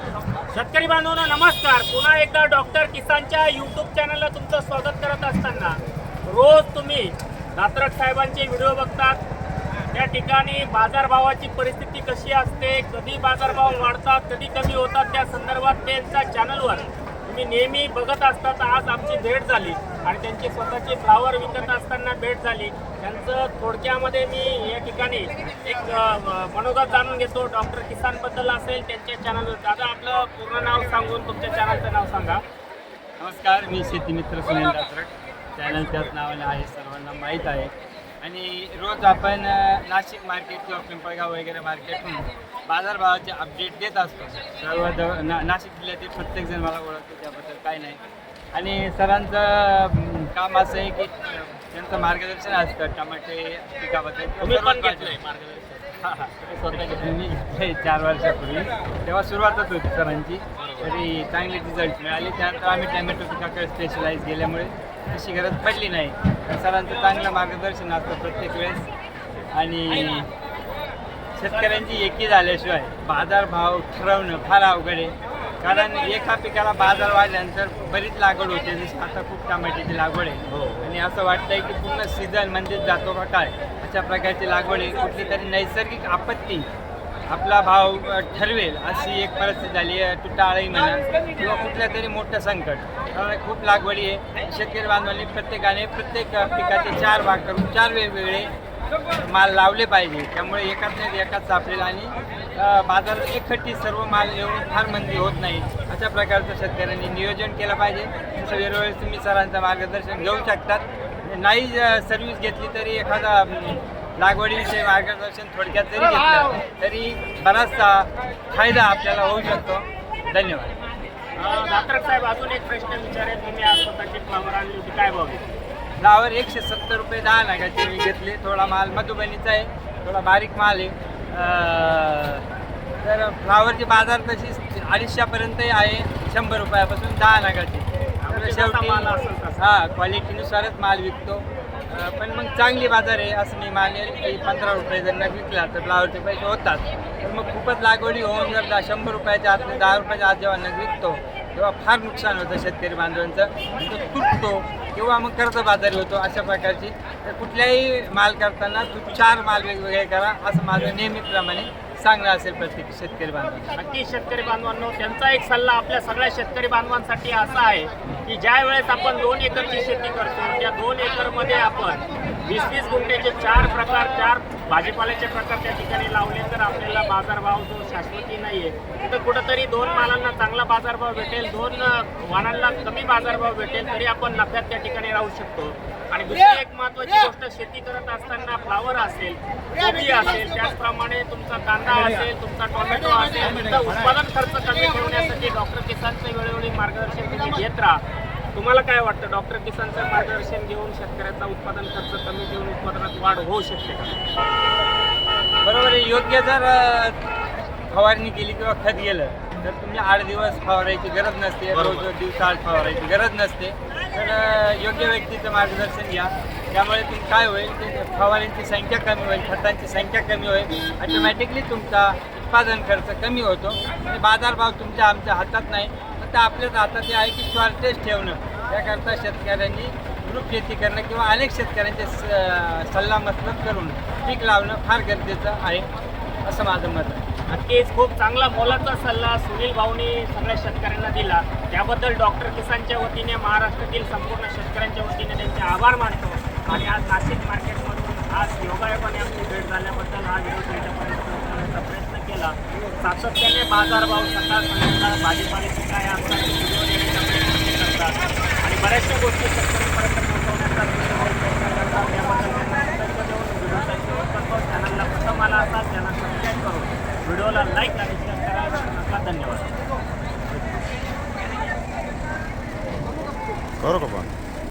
शेतकरी बांधवांनो नमस्कार. पुन्हा एकदा डॉक्टर किसानच्या यूट्यूब चॅनलला तुमचं स्वागत करत असताना रोज तुम्ही दात्रक साहेबांचे व्हिडिओ बघतात. त्या ठिकाणी बाजारभावाची परिस्थिती कशी असते कधी बाजारभाव वाढतात कधी कमी होतात त्या संदर्भात त्यांच्या चॅनलवर तुम्ही नेहमी बघत असतात आज आमची भेट झाली. आणि त्यांची स्वतःची फ्लावर विकत असताना भेट झाली. त्यांचं थोडक्यामध्ये मी या ठिकाणी एक मनोगत जाणून घेतो. डॉक्टर किसानबद्दल असेल त्यांच्या चॅनलवर दादा आपलं पूर्ण नाव सांगून तुमच्या चॅनलचं नाव सांगा. नमस्कार मी शेतीमित्र सुनील दासरट. चॅनल त्याच नावाने आहे सर्वांना माहीत आहे. आणि रोज आपण नाशिक मार्केट किंवा पिंपळगाव वगैरे मार्केट बाजारभावाचे अपडेट देत असतो. सर्व जवळ ना नाशिक जिल्ह्यातील प्रत्येकजण मला ओळखतो त्याबद्दल काय नाही. आणि सरांचं काम असं आहे की त्यांचं मार्गदर्शन असतं टमाटे पिकाबद्दल. हा, हा. मी चार वर्षापूर्वी. तेव्हा सुरुवातच होती सरांची. तरी चांगले रिझल्ट मिळाले. त्यानंतर आम्ही टॅमॅटो पिकाकडे स्पेशलाइज गेल्यामुळे तशी गरज पडली नाही. सरांचं चांगलं मार्गदर्शन असतं प्रत्येक वेळेस. आणि शेतकऱ्यांची एकी झाल्याशिवाय बाजारभाव ठरवणं फार अवघड आहे. कारण एका पिकाला बाजार वाढल्यानंतर बरीच लागवड होते जशी आता खूप टमाट्याची लागवड आहे. आणि असं वाटतंय की पूर्ण सीझन म्हणजेच जातो का काय अशा प्रकारची लागवड आहे. कुठली तरी नैसर्गिक आपत्ती आपला भाव ठरवेल अशी एक परिस्थिती झाली आहे. तुटाळी म्हणा किंवा कुठलं तरी मोठं संकट. कारण खूप लागवडी आहे. शेतकरी बांधवांनी प्रत्येकाने प्रत्येक पिकाचे चार भाग करून चार वेगवेगळे माल लावले पाहिजे. त्यामुळे एकाच नाही एकाच सापडेल. आणि बाजारात एकखट्टी सर्व माल येऊन फार मंदी होत नाही. अशा प्रकारचं शेतकऱ्यांनी नियोजन केलं पाहिजे. तसं वेळोवेळी तुम्ही सरांचं मार्गदर्शन घेऊ शकतात. नाही सर्व्हिस घेतली तरी एखादा लागवडीविषयी मार्गदर्शन थोडक्यात जरी घेतलं तरी बराचसा फायदा आपल्याला होऊ शकतो. धन्यवाद. साहेब अजून एक प्रश्न विचारेल. तुम्ही आज स्वतःची फ्लावर आणली होती. काय भाव फ्लावर एकशे सत्तर रुपये दहा नागाचे मी घेतले. थोडा माल मधुबनीचा आहे थोडा बारीक माल आहे. तर फ्लावरची बाजार तशी अडीचशेपर्यंतही आहे शंभर रुपयापासून दहा नागाची शेवटी माल असेल तसा. हा क्वालिटीनुसारच माल विकतो. पण मग चांगली बाजार आहे असं मी मानेल की पंधरा रुपये जर नग विकला तर फ्लावरचे पैसे होतात. तर मग खूपच लागवडी होऊन जर शंभर रुपयाच्या आत दहा रुपयाच्या आत जेव्हा नग विकतो तेव्हा फार नुकसान होतं शेतकरी बांधवांचं. तो तुटतो किंवा मग कर्जबाजारी होतो अशा प्रकारची. तर कुठल्याही माल करताना तू चार माल वेगवेगळे करा असं माझं नेहमीप्रमाणे सांगणं असेल प्रत्येक शेतकरी बांधवांना नक्की शेतकरी बांधवांनो त्यांचा एक सल्ला आपल्या सगळ्या शेतकरी बांधवांसाठी असा आहे की ज्या वेळेस आपण दोन एकरची शेती करतो त्या दोन एकरमध्ये आपण वीस वीस गुंठ्याचे चार प्रकार चार भाजीपाल्याचे प्रकार त्या ठिकाणी लावले तर आपल्याला बाजारभाव जो शाश्वती नाही आहे तिथं कुठंतरी दोन मालांना चांगला बाजारभाव भेटेल दोन वाणांना कमी बाजारभाव भेटेल तरी आपण नफ्यात त्या ठिकाणी राहू शकतो. आणि दुसरी एक महत्वाची गोष्ट शेती करत असताना फ्लावर असेल कोबी असेल त्याचप्रमाणे तुमचा कांदा असेल तुमचा टोमॅटो असेल उत्पादन खर्च कमी ठेवण्यासाठी डॉक्टर किसानचं वेळोवेळी मार्गदर्शन तुम्ही घेत राहा. तुम्हाला काय वाटतं? डॉक्टर किसानचं मार्गदर्शन घेऊन शेतकऱ्याचा उत्पादन खर्च कमी ठेवून उत्पादनात वाढ होऊ शकते का? बरोबर आहे. योग्य जर फवारणी केली किंवा खत गेलं तर तुम्ही आठ दिवस फवारायची गरज नसते. रोज दिवसाआड फवारायची गरज नसते. तर योग्य व्यक्तीचं मार्गदर्शन घ्या. त्यामुळे तुम काय होईल ते फवाऱ्यांची संख्या कमी होईल खतांची संख्या कमी होईल. ऑटोमॅटिकली तुमचा उत्पादन खर्च कमी होतो. आणि बाजारभाव तुमच्या आमच्या हातात नाही. फक्त आपल्याच आता ते आहे की शॉर्टेज ठेवणं. त्याकरता शेतकऱ्यांनी ग्रुप शेती करणं किंवा अनेक शेतकऱ्यांचे स- सल्लामसलत करून पीक लावणं फार गरजेचं आहे असं माझं मत आहे. नक्कीच खूप चांगला मोलाचा सल्ला सुनील भाऊनी सगळ्या शेतकऱ्यांना दिला. त्याबद्दल डॉक्टर किसानच्या वतीने महाराष्ट्रातील संपूर्ण शेतकऱ्यांच्या वतीने त्यांचे आभार मानतो. आणि आज नाशिक मार्केटमधून आज योगायोगाने आमची भेट झाल्याबद्दल हा व्हिडिओ तुमच्यापर्यंत प्रयत्न केला सातत्याने बाजारभाव सकाळ संध्याकाळ भाजीपाल्याचे काय असतात करतात. आणि बऱ्याचशा गोष्टी शेतकऱ्यांपर्यंत पोहोचवण्याचा चॅनलला प्रथम आला असाल त्यांना सबस्क्राईब करून व्हिडिओला लाईक आणि शेअर करायला विसरू नका धन्यवाद बरोबर